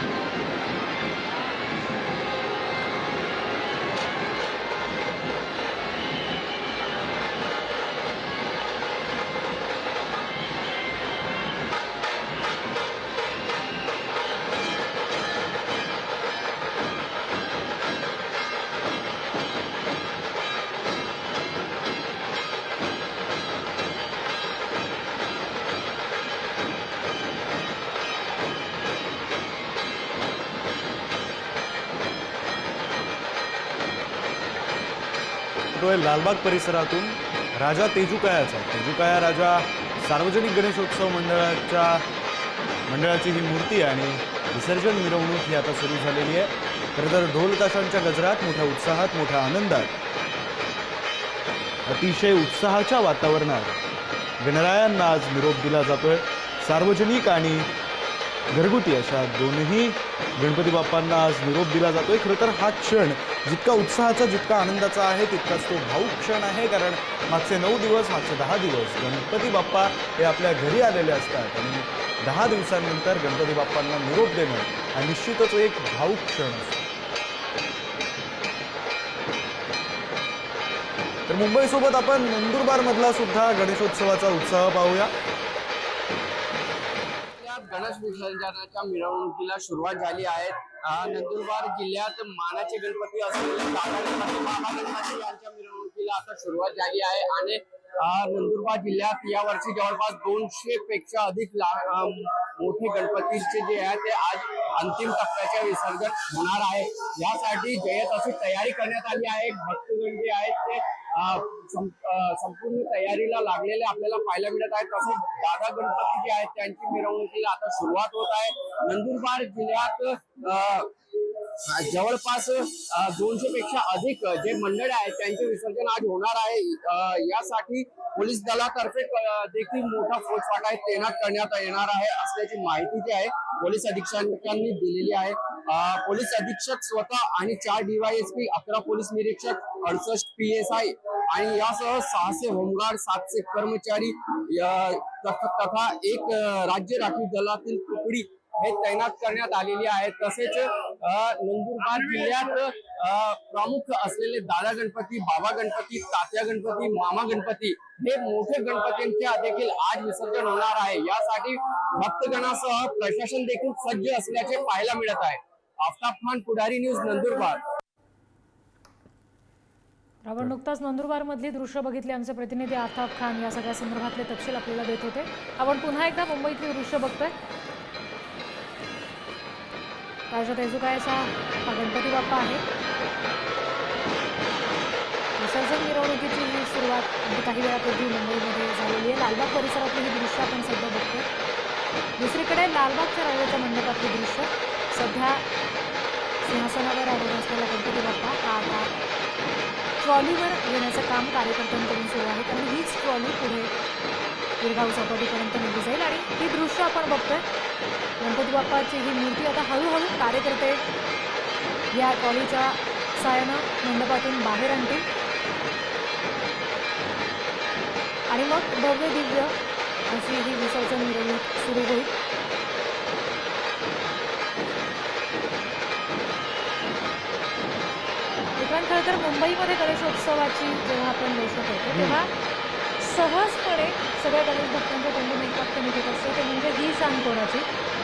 何? येतोय लालबाग परिसरातून राजा तेजुकायाचा. तेजुकाया राजा सार्वजनिक गणेशोत्सव मंडळाच्या मंडळाची ही मूर्ती आणि विसर्जन मिरवणूक ही आता सुरू झालेली आहे. खरं तर ढोलताशांच्या गजरात मोठ्या उत्साहात मोठ्या आनंदात अतिशय उत्साहाच्या वातावरणात गणरायांना आज निरोप दिला जातोय. सार्वजनिक आणि घरगुती अशा दोनही गणपती बाप्पांना आज निरोप दिला जातोय. खरं तर हा क्षण जितका उत्साहाचा जितका आनंदाचा आहे तितकाच तो भाऊक क्षण आहे कारण मागचे नऊ दिवस मागचे दहा दिवस गणपती बाप्पा हे आपल्या घरी आलेले असतात आणि दहा दिवसांनंतर गणपती बाप्पांना निरोप देणं हा निश्चितच एक भाऊक क्षण असतो. तर मुंबईसोबत आपण नंदुरबारमधला सुद्धा गणेशोत्सवाचा उत्साह पाहूया. विसर्जनाच्या मिरवणुकीला सुरुवात झाली आहे. नंदुरबार जिल्ह्यात मानाचे गणपती असलेले बाबा गणपती यांच्या मिरवणुकीला आता सुरुवात झाली आहे आणि नंदुरबार जिल्ह्यात या वर्षी जवळपास दोनशे पेक्षा अधिक मोठे गणपतीचे जे आहे ते आज अंतिम टप्प्याचे विसर्जन होणार आहे. यासाठी जयत अशी तयारी करण्यात आली आहे. भक्तगण जे आहेत ते संपूर्ण तयारीला लागलेले आपल्याला पाहायला मिळत आहे. तसेच दादा गणपती जे आहेत त्यांची मिरवणुकीला आता सुरुवात होत आहे. नंदुरबार जिल्ह्यात अं, जवळपास दोनशे पेक्षा अधिक जे मंडळ आहेत त्यांचे विसर्जन आज होणार आहे. यासाठी पोलीस दलातर्फे देखील मोठा फौजफाटा तैनात करण्यात येणार आहे असल्याची माहिती जी आहे पोलीस अधीक्षकांनी दिलेली आहे. पोलीस अधीक्षक स्वतः आणि चार डीवायएसपी अकरा पोलीस निरीक्षक अडसष्ट पी एस आय आणि यासह सहाशे होमगार्ड सातशे कर्मचारी तथा एक राज्य राखीव दलातील तुकडी हे तैनात करण्यात आलेली आहे. तसेच नंदुरबार जिल्ह्यात प्रमुख असलेले दादा गणपती बाबा गणपती तात्या गणपती मामा गणपती हे मोठे गणपतींचे देखील आज विसर्जन होणार आहे. यासाठी भक्तगणासह प्रशासन देखील सज्ज असल्याचे पाहायला मिळत आहे. आफताब खान पुढारी न्यूज नंदुरबार. रावण नुकताच नंदुरबारमधली दृश्य बघितली. आमचे प्रतिनिधी आफताब खान या सगळ्या संदर्भातले तपशील आपल्याला देत होते. आपण पुन्हा एकदा मुंबईतली दृश्य बघतोय. राजा तेजुकायचा हा गणपती बाप्पा आहे. विसर्जन मिरवणुकीची ही सुरुवात काही वेळापूर्वी मुंबईमध्ये झालेली आहे. लालबाग परिसरातली ही दृश्य आपण सध्या बघतो दुसरीकडे लालबागच्या राजाच्या मंडपातली दृश्य. सध्या सिंहासनावर आलेला असलेला गणपती बाप्पा हा आता ट्रॉलीवर येण्याचं काम कार्यकर्त्यांकडून सुरू आहे. कारण हीच ट्रॉली पुढे गिरगाव चौपाटीपर्यंत निघून जाईल आणि ही दृश्य आपण बघतोय. गणपती बाप्पाची ही मूर्ती आता हळूहळू कार्यकर्ते या ट्रॉलीच्या सायानं मंडपातून बाहेर आणतील. आणि मग भव्य दिव्य अशी ही विसर्जन मिरवणूक सुरू होईल. खरं तर मुंबईमध्ये गणेशोत्सवाची जेव्हा आपण गोष्ट करतो तेव्हा सहजपणे सगळ्या गणेश भक्तांच्या तोंडून एक वाक्य निघत असतं. ते म्हणजे ही शान कोणाची?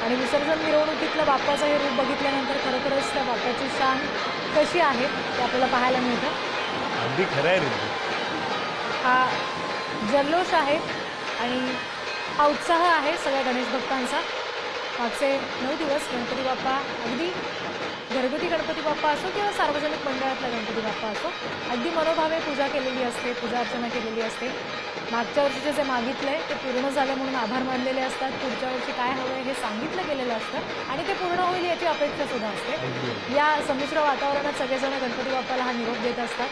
आणि विसर्जन मिरवणुकीतलं बाप्पाचं हे रूप बघितल्यानंतर खरोखरच त्या बाप्पाची शान कशी आहे ते आपल्याला पाहायला मिळतं. अगदी खरं आहे रे हा जल्लोष आहे आणि हा उत्साह आहे सगळ्या गणेश भक्तांचा. मागचे नऊ दिवस गणपती बाप्पा अगदी घरगुती गणपती बाप्पा असो किंवा सार्वजनिक मंडळातला गणपती बाप्पा असो अगदी मनोभावे पूजा केलेली असते पूजा अर्चना केलेली असते. मागच्या वर्षीचे जे मागितलं आहे ते पूर्ण झालं म्हणून आभार मानलेले असतात. पुढच्या वर्षी काय हवं आहे हे सांगितलं गेलेलं असतं आणि ते पूर्ण होईल याची अपेक्षा सुद्धा असते. या संमिश्र वातावरणात सगळेजण गणपती बाप्पाला हा निरोप देत असतात.